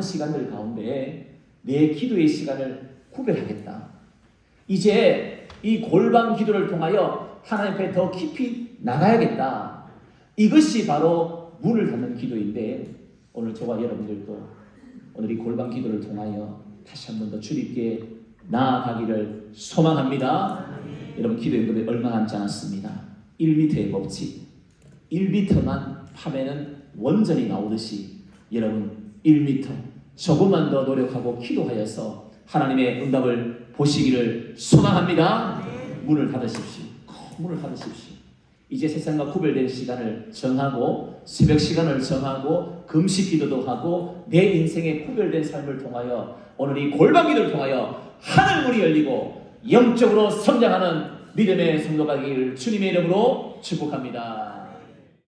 시간들 가운데 내 기도의 시간을 구별하겠다. 이제 이 골방 기도를 통하여 하나님 앞에 더 깊이 나가야겠다. 이것이 바로 문을 닫는 기도인데 오늘 저와 여러분들도 오늘 이 골방 기도를 통하여 다시 한 번 더 주님께 나아가기를 소망합니다. 여러분 기도 연금에 얼마 남지 않았습니다. 1m의 법칙. 1m만 파면은 원전이 나오듯이 여러분 1m 조금만 더 노력하고 기도하여서 하나님의 응답을 보시기를 소망합니다. 문을 닫으십시오. 문을 닫으십시오. 이제 세상과 구별된 시간을 정하고 새벽 시간을 정하고 금식 기도도 하고 내 인생의 구별된 삶을 통하여 오늘 이 골방 기도를 통하여 하늘 문이 열리고 영적으로 성장하는 믿음의 성도가 되기를 주님의 이름으로 축복합니다.